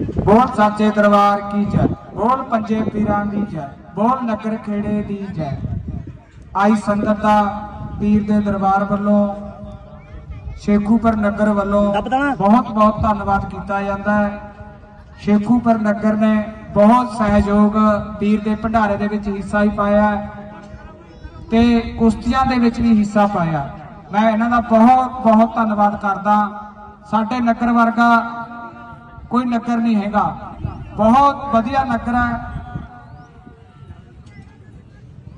ਬੋਲ ਸਾਚੇ ਦਰਬਾਰ ਕੀ ਜੈ? ਬੋਲ ਪੰਜੇ ਪੀਰਾਂ ਦੀ ਜੈ। ਬੋਲ ਨਗਰ ਖੇੜੇ ਦੀ ਜੈ। ਆਈ ਸੰਗਤ ਦਾ ਪੀਰ ਦੇ ਦਰਬਾਰ ਵੱਲੋਂ ਸ਼ੇਖੂਪੁਰ ਨਗਰ ਵੱਲੋਂ। ਬਹੁਤ ਬਹੁਤ ਧੰਨਵਾਦ ਕੀਤਾ ਜਾਂਦਾ ਹੈ। ਸ਼ੇਖੂਪੁਰ ਨਗਰ ਨੇ ਬਹੁਤ ਸਹਿਯੋਗ ਪੀਰ ਦੇ ਭੰਡਾਰੇ ਦੇ ਵਿੱਚ ਹਿੱਸਾ ਹੀ ਪਾਇਆ ਤੇ ਕੁਸ਼ਤੀਆਂ ਦੇ ਵਿੱਚ ਵੀ ਹਿੱਸਾ ਪਾਇਆ। ਮੈਂ ਇਹਨਾਂ ਦਾ ਬਹੁਤ ਬਹੁਤ ਧੰਨਵਾਦ ਕਰਦਾ। ਸਾਡੇ ਨਗਰ ਵਰਗਾ ਕੋਈ ਨਗਰ ਨਹੀਂ ਹੈਗਾ। ਬਹੁਤ ਵਧੀਆ ਨਗਰ ਹੈ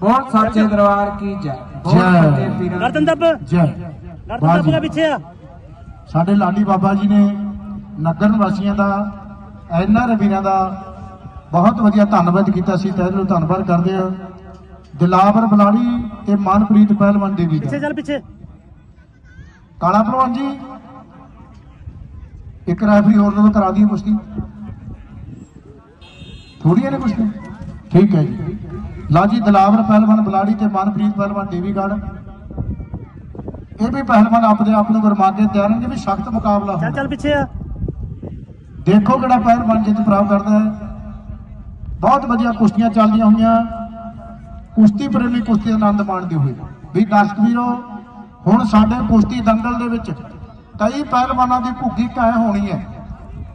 ਬਹੁਤ ਸੱਚੇ ਦਰਬਾਰ ਕੀ ਜੈ। ਬਹੁਤ ਜੈ। ਸੱਚੇ ਪੀਰਾਂ ਦੀ ਗਰਦਨ ਦੱਬ। ਜੈ। ਗਰਦਨ ਪਿੱਛੇ ਆ। ਸਾਡੇ ਲਾਡੀ ਬਾਬਾ ਜੀ ਨੇ ਨਗਰ ਵਾਸੀਆਂ ਦਾ ਐਨਆਰ ਵੀਰਾਂ ਦਾ ਬਹੁਤ ਵਧੀਆ ਧੰਨਵਾਦ ਕੀਤਾ ਸੀ। ਤਹਿ ਦਿਲੋਂ ਧੰਨਵਾਦ ਕਰਦੇ ਆ ਦਿਲਾਵਰ ਬਲਾੜੀ ਤੇ ਮਨਪ੍ਰੀਤ ਪਹਿਲਵਾਨ ਦੇਵੀ ਪਿੱਛੇ ਦਾ ਚੱਲ ਪਿੱਛੇ। ਕਾਲਾ ਪਹਿਲਵਾਨ ਜੀ। ਇੱਕ ਰੈਫਰੀ ਹੋਰ ਨਾਲ ਕਰਾ ਦਈਏ ਕੁਸ਼ਤੀ ਥੋੜੀਆਂ ਨੇ ਕੁਸ਼ਤੀ ਠੀਕ ਹੈ ਜੀ। ਲਾ ਜੀ ਦਿਲਾਵਰ ਪਹਿਲਵਾਨ ਬਲਾੜੀ ਤੇ ਮਨਪ੍ਰੀਤ ਪਹਿਲਵਾਨ ਦੇਵੀਗੜ੍ਹ ਇਹ ਵੀ ਪਹਿਲਵਾਨ ਆਪਦੇ ਆਪ ਨੂੰ ਗਰਮਾ ਕੇ ਤਿਆਰ ਨੇ ਵੀ ਸਖਤ ਮੁਕਾਬਲਾ ਚੱਲ ਚੱਲ ਪਿੱਛੇ ਆ। ਦੇਖੋ ਕਿਹੜਾ ਪਹਿਲਵਾਨ ਜਿੱਤ ਪ੍ਰਾਪਤ ਕਰਦਾ ਹੈ। ਬਹੁਤ ਵਧੀਆ ਕੁਸ਼ਤੀਆਂ ਚੱਲਦੀਆਂ ਹੋਈਆਂ। ਕੁਸ਼ਤੀ ਪ੍ਰੇਮੀ ਕੁਸ਼ਤੀ ਦਾ ਆਨੰਦ ਮਾਣਦੇ ਹੋਏ। ਵੀ ਦਰਸ਼ਕ ਵੀਰੋ ਹੁਣ ਸਾਡੇ ਕੁਸ਼ਤੀ ਦੰਗਲ ਦੇ ਵਿੱਚ ਕਈ ਪਹਿਲਵਾਨਾਂ ਦੀ ਭੁੱਖੀ ਕਾਇ ਹੋਣੀ ਹੈ।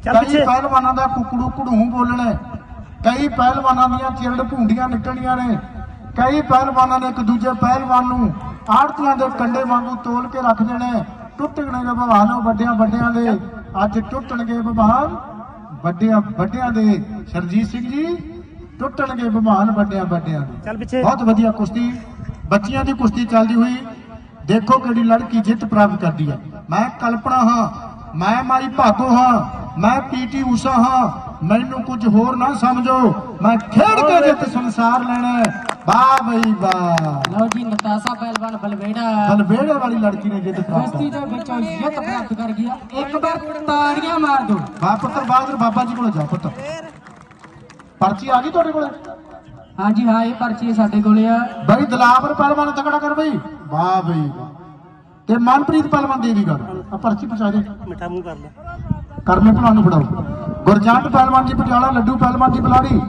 ਕਈ ਪਹਿਲਵਾਨਾਂ ਦਾ ਕੁਕੜੂ ਕਢੂ ਬੋਲਣਾ। ਕਈ ਪਹਿਲਵਾਨਾਂ ਦੀਆਂ ਚਿਰੜ ਭੁੰਡੀਆਂ ਨਿਕਲਣੀਆਂ ਨੇ। ਕਈ ਪਹਿਲਵਾਨਾਂ ਨੇ ਇੱਕ ਦੂਜੇ ਪਹਿਲਵਾਨ ਨੂੰ ਆੜਤੀਆਂ ਦੇ ਕੰਡੇ ਵਾਂਗੂ ਤੋਲ ਕੇ ਰੱਖ ਦੇਣਾ ਹੈ। ਟੁੱਟਣਗੇ ਭਵਾਨੋਂ ਵੱਡਿਆਂ ਵੱਡਿਆਂ ਦੇ। ਅੱਜ ਟੁੱਟਣਗੇ ਭਵਾਨ ਵੱਡਿਆਂ ਵੱਡਿਆਂ ਦੇ। ਸਰਜੀਤ ਸਿੰਘ ਜੀ ਟੁੱਟਣਗੇ ਭਵਾਨ ਵੱਡਿਆਂ ਵੱਡਿਆਂ ਦੇ। ਬਹੁਤ ਵਧੀਆ ਕੁਸ਼ਤੀ। ਬੱਚੀਆਂ ਦੀ ਕੁਸ਼ਤੀ ਚੱਲਦੀ ਹੋਈ। ਦੇਖੋ ਕਿਹੜੀ ਲੜਕੀ ਜਿੱਤ ਪ੍ਰਾਪਤ ਕਰਦੀ ਹੈ। ਮੈਂ ਕਲਪਨਾ ਹਾਂ ਮੈਂ ਮਾਈ ਭਾਗੋ ਹਾਂ ਮੈਂ ਪੀਟੀ ਊਸ਼ਾ ਹਾਂ ਮੈਨੂੰ ਕੁਝ ਹੋਰ ਨਾ ਸਮਝੋ। ਮੈਂ ਖੇਡ ਕੇ ਜਿੱਤ ਸੰਸਾਰ ਲੈਣਾ ਹੈ। ਵਾਹ ਬਈ ਵਾਹ। ਲਓ ਜੀ ਨਤਾਸਾ ਪਹਿਲਵਾਨ ਬਲਵੇੜਾ। ਬਲਬੇੜੇ ਵਾਲੀ ਲੜਕੀ ਨੇ ਜਿੱਤ ਪ੍ਰਾਪਤ। ਕੁਸ਼ਤੀ ਦੇ ਵਿੱਚੋਂ ਜਿੱਤ ਪ੍ਰਾਪਤ ਕਰ ਗਿਆ ਇੱਕ ਵਾਰ ਤਾੜੀਆਂ ਮਾਰ ਦਿਓ। ਵਾਹ ਪੁੱਤਰ ਬਾਦਰ ਬਾਬਾ ਜੀ ਕੋਲ ਜਾ ਪੁੱਤਰ। ਪਰਚੀ ਆ ਗਈ ਤੁਹਾਡੇ ਕੋਲ? ਹਾਂਜੀ ਹਾਂ ਇਹ ਪਰਚੀ ਸਾਡੇ ਕੋਲੇ ਆ। ਬਈ ਦਲਾਵਰ ਪਹਿਲਵਾਨ ਤਕੜਾ ਕਰ ਬਈ। ਵਾਹ ਬਈ ਤੇ ਮਨਪ੍ਰੀਤ ਪਹਿਲਵਾਨ ਦੇਵੀ ਗੱਲ ਆ ਪਰਚੀ ਪਹੁੰਚਾ ਦੇ। ਮਿੱਠਾ ਮੂੰਹ ਕਰ ਲੈ। ਕਰਮੇ ਭਲਾ ਨੂੰ ਫੜਾਓ। ਗੁਰਜੰਟ ਪਹਿਲਵਾਨ ਜੀ ਪਟਿਆਲਾ ਲੱਡੂ ਪਹਿਲਵਾਨ ਜੀ ਬਲਾੜੀ।